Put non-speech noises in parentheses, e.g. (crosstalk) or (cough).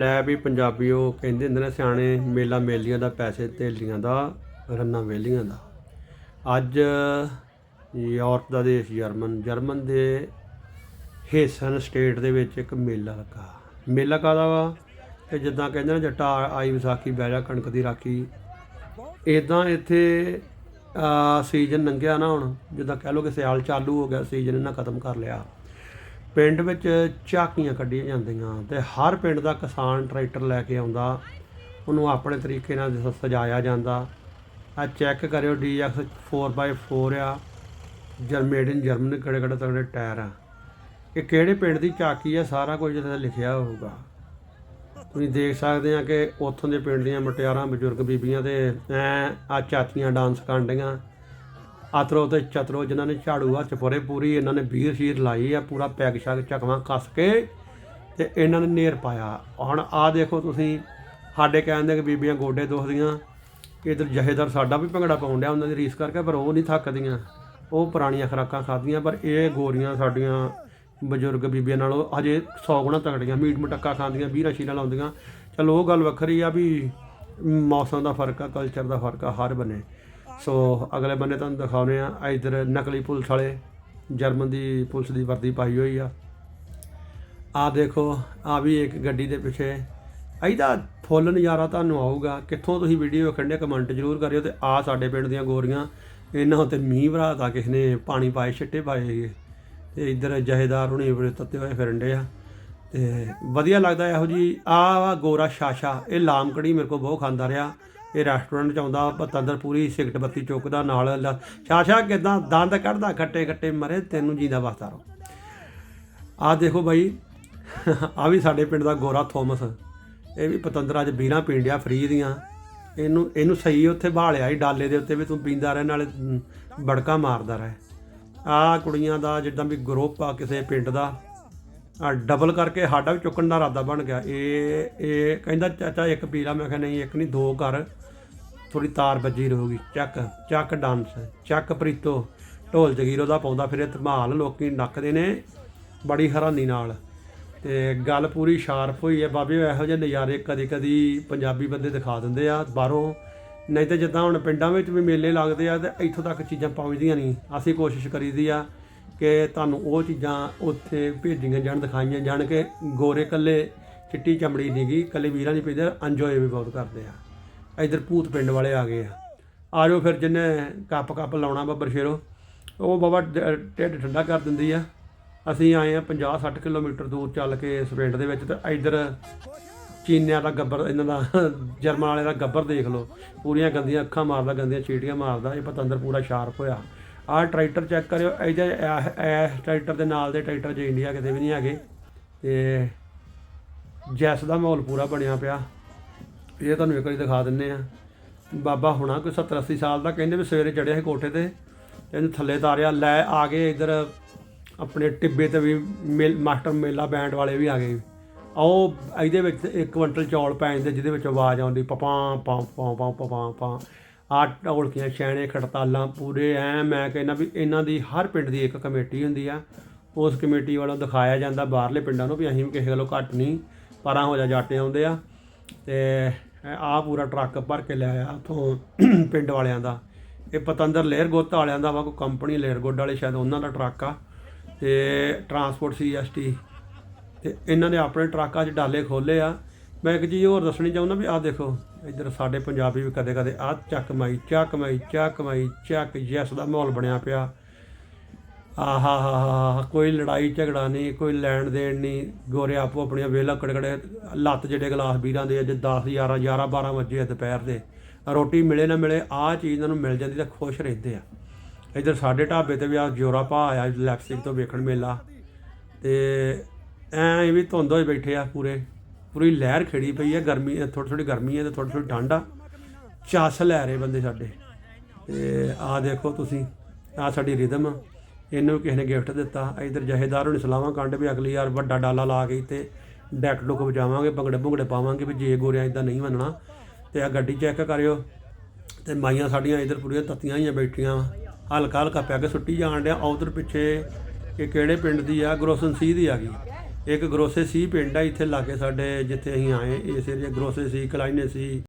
ਲੈ ਵੀ ਪੰਜਾਬੀਓ ਕਹਿੰਦੇ ਹੁੰਦੇ ਨੇ, ਸਿਆਣੇ ਮੇਲਾ ਮੇਲੀਆਂ ਦਾ, ਪੈਸੇ ਧੇਲੀਆਂ ਦਾ, ਰੰਨਾ ਵੇਲੀਆਂ ਦਾ। ਅੱਜ ਯੂਰਪ ਦਾ ਦੇਸ਼ ਜਰਮਨ ਜਰਮਨ ਦੇ ਹੇਸਨ ਸਟੇਟ ਦੇ ਵਿੱਚ ਇੱਕ ਮੇਲਾ ਲੱਗਾ। ਮੇਲਾ ਕਾਹਦਾ ਵਾ? ਕਿ ਜਿੱਦਾਂ ਕਹਿੰਦੇ ਨੇ, ਜੱਟਾ ਆਈ ਵਿਸਾਖੀ ਬਹਿ ਕਣਕ ਦੀ ਰਾਖੀ। ਇਦਾਂ ਇੱਥੇ ਸੀਜ਼ਨ ਲੰਘਿਆ ਨਾ ਹੁਣ, ਜਿੱਦਾਂ ਕਹਿ ਲਓ ਕਿ ਸਿਆਲ ਚਾਲੂ ਹੋ ਗਿਆ, ਸੀਜ਼ਨ ਇਹਨਾਂ ਖਤਮ ਕਰ ਲਿਆ। ਪਿੰਡ ਵਿੱਚ ਝਾਕੀਆਂ ਕੱਢੀਆਂ ਜਾਂਦੀਆਂ ਤੇ ਹਰ ਪਿੰਡ ਦਾ ਕਿਸਾਨ ਟਰੈਕਟਰ ਲੈ ਕੇ ਆਉਂਦਾ, ਉਹਨੂੰ ਆਪਣੇ ਤਰੀਕੇ ਨਾਲ ਸਜਾਇਆ ਜਾਂਦਾ। ਆ ਚੈੱਕ ਕਰਿਓ DX 4x4 ਆ। ਜਰਮੇਡ ਇਨ ਜਰਮਨੀ ਕਿਹੜੇ ਕਿਹੜੇ ਤਗੜੇ ਟਾਇਰ ਆ। ਇਹ ਕਿਹੜੇ ਪਿੰਡ ਦੀ ਝਾਕੀ ਆ, ਸਾਰਾ ਕੁਝ ਇਹਦੇ ਲਿਖਿਆ ਹੋਊਗਾ। ਤੁਸੀਂ ਦੇਖ ਸਕਦੇ ਆ ਕਿ ਉੱਥੋਂ ਦੇ ਪਿੰਡ ਦੀਆਂ ਮਟਿਆਰਾਂ, ਬਜ਼ੁਰਗ ਬੀਬੀਆਂ ਤੇ ਐ ਆ ਚਾਚੀਆਂ ਡਾਂਸ ਕਰਨ ਡੀਆਂ ਆਤਰੋ ਤੇ ਚਤਰੋ ਜਿਨ੍ਹਾਂ ਨੇ ਝਾੜੂ ਹੱਥ ਪਰੇ ਪੂਰੀ, ਇਹਨਾਂ ਨੇ ਵੀਰ ਸ਼ੀਰ ਲਾਈ ਆ, ਪੂਰਾ ਪੈਗ ਸ਼ਾਗ ਚਕਵਾ ਕੱਸ ਕੇ ਤੇ ਇਹਨਾਂ ਨੇ ਨੇਰ ਪਾਇਆ। ਹੁਣ ਆ ਦੇਖੋ ਤੁਸੀਂ, ਸਾਡੇ ਕਹਿੰਦੇ ਕਿ ਬੀਬੀਆਂ ਗੋਡੇ ਦੁਖਦੀਆਂ, ਇਧਰ ਜਹੇਦਾਰ ਸਾਡਾ ਵੀ ਭੰਗੜਾ ਪਾਉਣ ਡਿਆ, ਉਹਨਾਂ ਦੀ ਰੀਸ ਕਰਕੇ, ਪਰ ਉਹ ਨਹੀਂ ਥੱਕਦੀਆਂ। ਉਹ ਪੁਰਾਣੀਆਂ ਖੁਰਾਕਾਂ ਖਾਧੀਆਂ, ਪਰ ਇਹ ਗੋਰੀਆਂ ਸਾਡੀਆਂ ਬਜ਼ੁਰਗ ਬੀਬੀਆਂ ਨਾਲੋਂ ਹਜੇ 100 ਗੁਣਾ ਤਗੜੀਆਂ ਮੀਟ ਮਟੱਕਾ ਖਾਂਦੀਆਂ ਵੀਰਾਂ ਸ਼ੀਰਾਂ ਲਾਉਂਦੀਆਂ। ਚਲੋ ਉਹ ਗੱਲ ਵੱਖਰੀ ਆ ਵੀ ਮੌਸਮ ਦਾ ਫ਼ਰਕ ਆ ਕਲਚਰ ਦਾ ਫ਼ਰਕ ਆ, ਹਰ ਬੰਨੇ। ਸੋ ਅਗਲੇ ਬੰਨੇ ਤੁਹਾਨੂੰ ਦਿਖਾਉਨੇ ਆ ਇਧਰ ਨਕਲੀ ਪੁਲਿਸ ਵਾਲੇ, ਜਰਮਨ ਦੀ ਪੁਲਿਸ ਦੀ ਵਰਦੀ ਪਾਈ ਹੋਈ ਆ। ਆ ਦੇਖੋ ਆ ਵੀ ਇੱਕ ਗੱਡੀ ਦੇ ਪਿੱਛੇ। ਇਹਦਾ ਫੁੱਲ ਨਜ਼ਾਰਾ ਤੁਹਾਨੂੰ ਆਊਗਾ। ਕਿੱਥੋਂ ਤੁਸੀਂ ਵੀਡੀਓ ਵੇਖਣ ਕਮੈਂਟ ਜ਼ਰੂਰ ਕਰਿਓ ਤੇ ਆ ਸਾਡੇ ਪਿੰਡ ਦੀਆਂ ਗੋਰੀਆਂ। ਇਹਨਾਂ ਉੱਤੇ ਮੀਂਹ ਭਰਾਤਾ ਕਿਸ ਨੇ ਪਾਣੀ ਪਾਏ, ਛਿੱਟੇ ਪਾਏ ਹੈਗੇ ਤੇ ਇੱਧਰ ਜਹੇਦਾਰ ਹੁਣੇ ਬੜੇ ਤੱਤੇ ਹੋਏ ਫਿਰਨਦੇ ਆ। ਤੇ ਵਧੀਆ ਲੱਗਦਾ ਇਹੋ ਜੀ। ਆ ਵਾ ਗੋਰਾ ਸ਼ਾਸ਼ਾ, ਇਹ ਲਾਮਕੜੀ ਮੇਰੇ ਕੋਲ ਬਹੁਤ ਖਾਂਦਾ ਰਿਹਾ। ਇਹ ਰੈਸਟੋਰੈਂਟ ਚ ਆਉਂਦਾ, ਪਤੰਦਰ ਪੂਰੀ ਸਿਗਰਟ ਬੱਤੀ ਚੁੱਕਦਾ, ਨਾਲ ਲ- ਸ਼ਾਸ਼ਾ ਕਿਦਾਂ ਦੰਦ ਕੱਢਦਾ, ਖੱਟੇ ਖੱਟੇ ਮਰੇ, ਤੈਨੂੰ ਜੀਂਦਾ ਵਾਸਤਾ ਰੋ। ਆ ਦੇਖੋ ਬਾਈ ਆ ਵੀ ਸਾਡੇ ਪਿੰਡ ਦਾ ਗੋਰਾ ਥੋਮਸ। ਇਹ ਵੀ ਪਤੰਦਰਾ ਚ ਬੀਰਾਂ ਪੀਂਡਿਆ ਫਰੀ ਦੀਆਂ। ਇਹਨੂੰ ਇਹਨੂੰ ਸਹੀ ਉੱਥੇ ਬਾਲਿਆ ਹੀ ਡਾਲੇ ਦੇ ਉੱਤੇ ਵੀ ਤੂੰ ਪੀਂਦਾ ਰਹਿ, ਨਾਲੇ ਬੜਕਾ ਮਾਰਦਾ ਰਹਿ। ਆ ਕੁੜੀਆਂ ਦਾ ਜਿੱਦਾਂ ਵੀ ਗਰੁੱਪ ਆ ਕਿਸੇ ਪਿੰਡ ਦਾ ਆ ਡਬਲ ਕਰਕੇ ਸਾਡਾ ਵੀ ਚੁੱਕਣ ਦਾ ਇਰਾਦਾ ਬਣ ਗਿਆ। ਇਹ ਇਹ ਕਹਿੰਦਾ, ਚਾਚਾ ਇੱਕ ਪੀਲਾ ਮੈਂ ਕਿਹਾ, ਨਹੀਂ, ਇੱਕ ਨਹੀਂ, ਦੋ ਕਰ। ਥੋੜੀ ਤਾਰ ਵੱਜੀ ਰਹੂਗੀ। ਚੱਕ ਚੱਕ ਡਾਂਸ, ਚੱਕ ਪ੍ਰੀਤੋ। ਢੋਲ ਜਗੀਰੋ ਦਾ ਪਾਉਂਦਾ ਫਿਰੇ ਧਮਾਲ, ਲੋਕੀ ਨੱਕਦੇ ਨੇ ਬੜੀ ਹੈਰਾਨੀ ਨਾਲ। ਤੇ ਗੱਲ ਪੂਰੀ ਸ਼ਾਰਪ ਹੋਈ ਹੈ। ਬਾਬੇ, ਇਹੋ ਜਿਹੇ ਨਜ਼ਾਰੇ ਕਦੇ ਕਦੀ ਪੰਜਾਬੀ ਬੰਦੇ ਦਿਖਾ ਦਿੰਦੇ ਆ ਬਾਹਰੋਂ। ਨਹੀਂ ਤੇ ਜਿੱਦਾਂ ਹੁਣ ਪਿੰਡਾਂ ਵਿੱਚ ਵੀ ਮੇਲੇ ਲੱਗਦੇ ਆ ਤੇ ਇੱਥੋਂ ਤੱਕ ਚੀਜ਼ਾਂ ਪਹੁੰਚਦੀਆਂ ਨਹੀਂ। ਅਸੀਂ ਕੋਸ਼ਿਸ਼ ਕਰੀਦੀ ਆ ਕਿ ਤੁਹਾਨੂੰ ਉਹ ਚੀਜ਼ਾਂ ਉੱਥੇ ਭੇਜੀਆਂ ਜਾਣ, ਦਿਖਾਈਆਂ ਜਾਣ ਕਿ ਗੋਰੇ ਕੱਲੇ ਚਿੱਟੀ ਚਮੜੀ ਨਹੀਂਗੀ ਕੱਲੇ ਵੀਰਾਂ ਨਹੀਂ ਪੈਂਦੇ ਇੰਜੋਏ ਵੀ ਬਹੁਤ ਕਰਦੇ ਆ। ਇਧਰ ਭੂਤ ਪਿੰਡ ਵਾਲੇ ਆ ਗਏ ਆ। ਆ ਜਾਓ ਫਿਰ ਜਿੰਨੇ ਕੱਪ ਕੱਪ ਲਾਉਣਾ ਬੱਬਰ ਸ਼ੇਰੋ। ਉਹ ਬਾਬਾ ਡ- ਢਿੱਡ ਠੰਡਾ ਕਰ ਦਿੰਦੀ ਆ। ਅਸੀਂ ਆਏ ਆ 50 60 ਕਿਲੋਮੀਟਰ ਦੂਰ ਚੱਲ ਕੇ ਇਸ ਪਿੰਡ ਦੇ ਵਿੱਚ ਤੇ ਇਧਰ ਚੀਨਿਆਂ ਦਾ ਗੱਬਰ, ਇਹਨਾਂ ਦਾ (laughs) ਜਰਮਨ ਵਾਲੇ ਦਾ ਗੱਬਰ ਦੇਖ ਲਓ। ਪੂਰੀਆਂ ਗੰਦੀਆਂ ਅੱਖਾਂ ਮਾਰਦਾ, ਗੰਦੀਆਂ ਚੀਟੀਆਂ ਮਾਰਦਾ, ਇਹ ਪਤੰਦਰ ਪੂਰਾ ਸ਼ਾਰਪ ਹੋਇਆ। ਆਹ ਟਰੈਕਟਰ ਚੈੱਕ ਕਰਿਓ ਇਹਦੇ ਇਹ ਇਹ ਟਰੈਕਟਰ ਦੇ ਨਾਲ ਦੇ ਟਰੈਕਟਰ ਜੇ ਇੰਡੀਆ ਕਿਤੇ ਵੀ ਨਹੀਂ ਹੈਗੇ। ਤੇ ਜੈਸ ਦਾ ਮਾਹੌਲ ਪੂਰਾ ਬਣਿਆ ਪਿਆ। ਇਹ ਤੁਹਾਨੂੰ ਇੱਕ ਵਾਰੀ ਦਿਖਾ ਦਿੰਨੇ ਆ। ਬਾਬਾ ਹੋਣਾ ਕੋਈ 70 80 ਸਾਲ ਦਾ, ਕਹਿੰਦੇ ਵੀ ਸਵੇਰੇ ਚੜਿਆ ਸੀ ਕੋਠੇ ਤੇ, ਇਹਨੂੰ ਥੱਲੇ ਤਾਰਿਆ, ਲੈ ਆ ਗਏ ਇਧਰ ਆਪਣੇ ਟਿੱਬੇ ਤੇ ਵੀ ਮੇਲ- ਮਾਸਟਰ ਮੇਲਾ ਬੈਂਡ ਵਾਲੇ ਵੀ ਆ ਗਏ। ਆਓ ਇਹਦੇ ਵਿੱਚ ਇੱਕ ਕੁਇੰਟਲ ਚੌਲ ਪੈ ਜਾਂਦੇ, ਜਿਹਦੇ ਵਿੱਚ ਆਵਾਜ਼ ਆਉਂਦੀ, ਪਪਾਂ ਪਾਂ ਪਾਂ ਪਾਂ ਪਪਾਂ ਪਾਂ ਆਟ ਢੋਲਕੀਆਂ, ਛੈਣੇ, ਖੜਤਾਲਾਂ, ਪੂਰੇ ਐ ਮੈਂ ਕਹਿੰਦਾ ਵੀ ਇਹਨਾਂ ਦੀ ਹਰ ਪਿੰਡ ਦੀ ਇੱਕ ਕਮੇਟੀ ਹੁੰਦੀ ਆ। ਉਸ ਕਮੇਟੀ ਵੱਲੋਂ ਦਿਖਾਇਆ ਜਾਂਦਾ ਬਾਹਰਲੇ ਪਿੰਡਾਂ ਨੂੰ ਵੀ ਅਸੀਂ ਵੀ ਕਿਸੇ ਗੱਲੋਂ ਘੱਟ ਨਹੀਂ, ਪਰਾਂ ਹੋ ਜਾ, ਜਾਟੇ ਆਉਂਦੇ ਆ। ਤੇ ਆ ਪੂਰਾ ਟਰੱਕ ਭਰ ਕੇ ਲੈ ਲਿਆਇਆ ਉਥੋਂ (clears throat) ਪਿੰਡ ਵਾਲਿਆਂ ਦਾ। ਇਹ ਪਤੰਦਰ ਲੇਰ ਗੁੱਤ ਵਾਲਿਆਂ ਦਾ ਵਾ, ਕੋਈ ਕੰਪਨੀ ਲੇਅਰ ਗੁੱਡ ਵਾਲੇ ਸ਼ਾਇਦ ਉਹਨਾਂ ਦਾ ਟਰੱਕ ਆ। ਤੇ ਟਰਾਂਸਪੋਰਟ ਸੀਐਸਟੀ। ਤੇ ਇਹਨਾਂ ਨੇ ਆਪਣੇ ਟਰੱਕਾਂ 'ਚ ਡਾਲੇ ਖੋਲੇ ਆ। ਮੈਂ ਇੱਕ ਚੀਜ਼ ਹੋਰ ਦੱਸਣੀ ਚਾਹੁੰਦਾ ਵੀ ਆਹ ਦੇਖੋ, ਇੱਧਰ ਸਾਡੇ ਪੰਜਾਬੀ ਵੀ ਕਦੇ ਕਦੇ ਆਹ ਚੱਕ ਮਾਈ ਚੱਕ ਮਾਈ ਚੱਕ ਮਾਈ, ਚੱਕ ਯੈਸ ਦਾ ਮਾਹੌਲ ਬਣਿਆ ਪਿਆ। ਆਹਾ, ਹਾ ਹਾ ਕੋਈ ਲੜਾਈ ਝਗੜਾ ਨਹੀਂ, ਕੋਈ ਲੈਣ ਦੇਣ ਨਹੀਂ, ਗੋਰੇ ਆਪੋ ਆਪਣੀਆਂ ਵੇਲਾ ਕੜਕੜੇ, ਲੱਤ ਜਿਹੜੇ ਗਲਾਸ ਵੀਰਾਂ ਦੇ ਅੱਜ 10 11 11 12 ਵਜੇ ਆ ਦੁਪਹਿਰ ਦੇ, ਰੋਟੀ ਮਿਲੇ ਨਾ ਮਿਲੇ, ਆਹ ਚੀਜ਼ ਇਹਨਾਂ ਨੂੰ ਮਿਲ ਜਾਂਦੀ ਤਾਂ ਖੁਸ਼ ਰਹਿੰਦੇ ਆ। ਇੱਧਰ ਸਾਡੇ ਢਾਬੇ ਤੇ ਵੀ ਆ ਜੋਰਾ ਭਾ ਆਇਆ, ਲੈਪਸਟਿਕ ਤੋਂ ਵੇਖਣ ਮੇਲਾ, ਤੇ ਐਂ ਵੀ ਧੁੰਦ ਹੋਏ ਬੈਠੇ ਆ ਪੂਰੇ, ਪੂਰੀ ਲਹਿਰ ਖੜੀ ਪਈ ਹੈ ਗਰਮੀ ਥੋੜੀ ਥੋੜੀ ਗਰਮੀ ਹੈ ਤੇ ਥੋੜੀ ਥੋੜੀ ਠੰਡ ਆ, ਚਾਸ ਲੈ ਰਹੇ ਬੰਦੇ ਸਾਡੇ, ਤੇ ਆ ਦੇਖੋ ਤੁਸੀਂ ਆ ਸਾਡੀ ਰਿਦਮ ਆ। ਇਹਨੂੰ ਕਿਸੇ ਨੇ ਗਿਫਟ ਦਿੱਤਾ। ਇਧਰ ਜਹੇਦਾਰ ਹੁਣ ਸਲਾਵਾਂ ਕੰਡ ਵੀ ਅਗਲੀ ਯਾਰ ਵੱਡਾ ਡਾਲਾ ਲਾ ਕੇ ਤੇ ਡੈਕ ਡੁੱਕ ਵਜਾਵਾਂਗੇ ਭੰਗੜੇ ਭੁੰਗੜੇ ਪਾਵਾਂਗੇ ਵੀ ਜੇ ਗੋਰਿਆਂ ਇਦਾਂ ਨਹੀਂ ਮੰਨਣਾ ਤੇ ਆ ਗੱਡੀ ਚੈੱਕ ਕਰਿਓ। ਤੇ ਮਾਈਆਂ ਸਾਡੀਆਂ ਇਧਰ ਪੂਰੀਆਂ ਤੱਤੀਆਂ ਹੀ ਬੈਠੀਆਂ ਹਲਕਾ ਹਲਕਾ ਪੈ ਕੇ ਸੁੱਟੀ ਜਾਣ ਡਿਆ। ਉਧਰ ਪਿੱਛੇ ਇਹ ਕਿਹੜੇ ਪਿੰਡ ਦੀ ਆ? ਗਰੋਸਨ ਸੀ ਦੀ ਆ ਗਈ। ਇੱਕ ਗਰੋਸੇ ਸੀ ਪਿੰਡ ਆ, ਇੱਥੇ ਲਾਗੇ ਸਾਡੇ ਜਿੱਥੇ ਅਸੀਂ ਆਏ। ਇਸ ਏਰੀਏ ਗਰੋਸੇ ਸੀ, ਕਲਾਈਨੇ ਸੀ।